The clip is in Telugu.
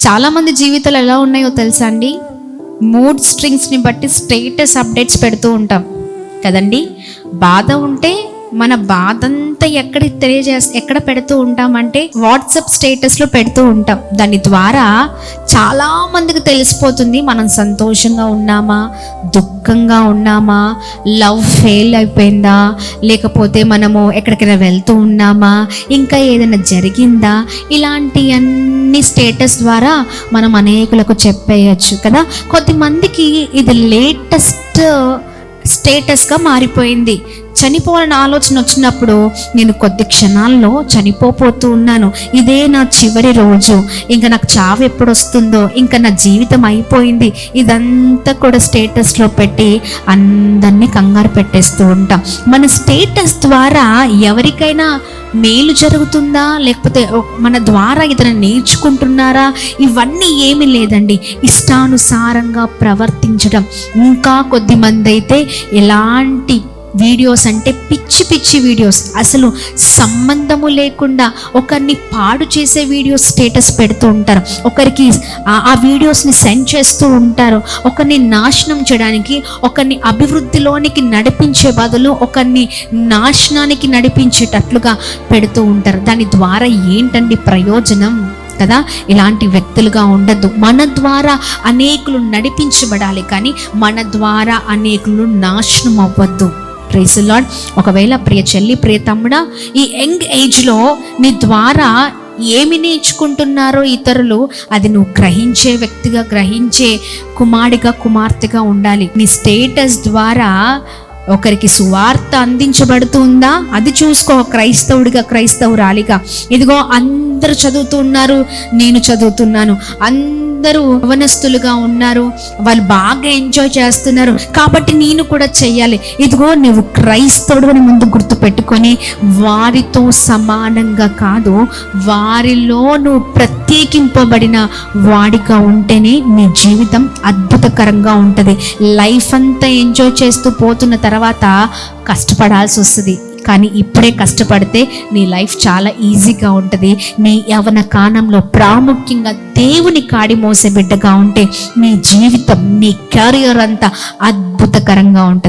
చాలామంది జీవితాలు ఎలా ఉన్నాయో తెలుసా అండి? మూడ్ స్ట్రింగ్స్ని బట్టి స్టేటస్ అప్డేట్స్ పెడుతూ ఉంటాం. కదండి? బాధ ఉంటే మన బాధంతా ఎక్కడ తెలియజేస్ ఎక్కడ పెడుతూ ఉంటామంటే వాట్సాప్ స్టేటస్లో పెడుతూ ఉంటాం. దాని ద్వారా చాలా మందికి తెలిసిపోతుంది మనం సంతోషంగా ఉన్నామా దుఃఖంగా ఉన్నామా లవ్ ఫెయిల్ అయిపోయిందా లేకపోతే మనము ఎక్కడికైనా వెళ్తూ ఉన్నామా ఇంకా ఏదైనా జరిగిందా ఇలాంటి అన్ని స్టేటస్ ద్వారా మనం అనేకులకు చెప్పేయచ్చు కదా. కొద్దిమందికి ఇది లేటెస్ట్ స్టేటస్గా మారిపోయింది. చనిపోవాలని ఆలోచన వచ్చినప్పుడు నేను కొద్ది క్షణాల్లో చనిపోతూ ఉన్నాను. ఇదే నా చివరి రోజు. ఇంకా నాకు చావు ఎప్పుడు వస్తుందో ఇంకా నా జీవితం అయిపోయింది. ఇదంతా కూడా స్టేటస్లో పెట్టి అందరినీ కంగారు పెట్టేస్తూ ఉంటాం. మన స్టేటస్ ద్వారా ఎవరికైనా మేలు జరుగుతుందా? లేకపోతే మన ద్వారా ఇతను నేర్చుకుంటున్నారా? ఇవన్నీ ఏమీ లేదండి. ఇష్టానుసారంగా ప్రవర్తించడం. ఇంకా కొద్ది మంది అయితే ఎలాంటి వీడియోస్ అంటే పిచ్చి పిచ్చి వీడియోస్. అసలు సంబంధము లేకుండా ఒకరిని పాడు చేసే వీడియోస్ స్టేటస్ పెడుతూ ఉంటారు. ఒకరికి ఆ- వీడియోస్ని సెండ్ చేస్తూ ఉంటారు. ఒకరిని నాశనం చేయడానికి ఒకరిని అభివృద్ధిలోనికి నడిపించే బదులు ఒకరిని నాశనానికి నడిపించేటట్లుగా పెడుతూ ఉంటారు. దాని ద్వారా ఏంటండి ప్రయోజనం కదా? ఇలాంటి వ్యక్తులుగా ఉండద్దు. మన ద్వారా అనేకులు నడిపించబడాలి కానీ మన ద్వారా అనేకులు నాశనం అవ్వద్దు ప్రైజ్ లాడ్ ఒకవేళ ప్రియ చెల్లి ప్రియ తమ్ముడా ఈ యంగ్ ఏజ్లో నీ ద్వారా ఏమి నేర్చుకుంటున్నారో ఇతరులు అది నువ్వు గ్రహించే వ్యక్తిగా గ్రహించే కుమారుడిగా కుమార్తెగా ఉండాలి. నీ స్టేటస్ ద్వారా ఒకరికి సువార్త అందించబడుతుందా? అది చూసుకో క్రైస్తవుడిగా క్రైస్తవురాలిగా. ఇదిగో అందరూ చదువుతున్నారు నేను చదువుతున్నాను. అందరూ అవనస్తులుగా ఉన్నారు వాళ్ళు బాగా ఎంజాయ్ చేస్తున్నారు. కాబట్టి నేను కూడా చెయ్యాలి. ఇదిగో నువ్వు క్రైస్తవుడు అని ముందు గుర్తు పెట్టుకొని వారితో సమానంగా కాదు వారిలో నువ్వు ప్రత్యేకింపబడిన వాడిగా ఉంటేనే నీ జీవితం అద్భుతకరంగా ఉంటుంది. లైఫ్ అంతా ఎంజాయ్ చేస్తూ పోతున్న తర్వాత కష్టపడాల్సి వస్తుంది. కానీ ఇప్పుడే కష్టపడితే నీ లైఫ్ చాలా ఈజీగా ఉంటుంది. నీ యవన కాలంలో ప్రాముఖ్యంగా దేవుని కాడి మోసే బిడ్డగా ఉంటే నీ జీవితం నీ కెరియర్ అంతా అద్భుతకరంగా ఉంటుంది.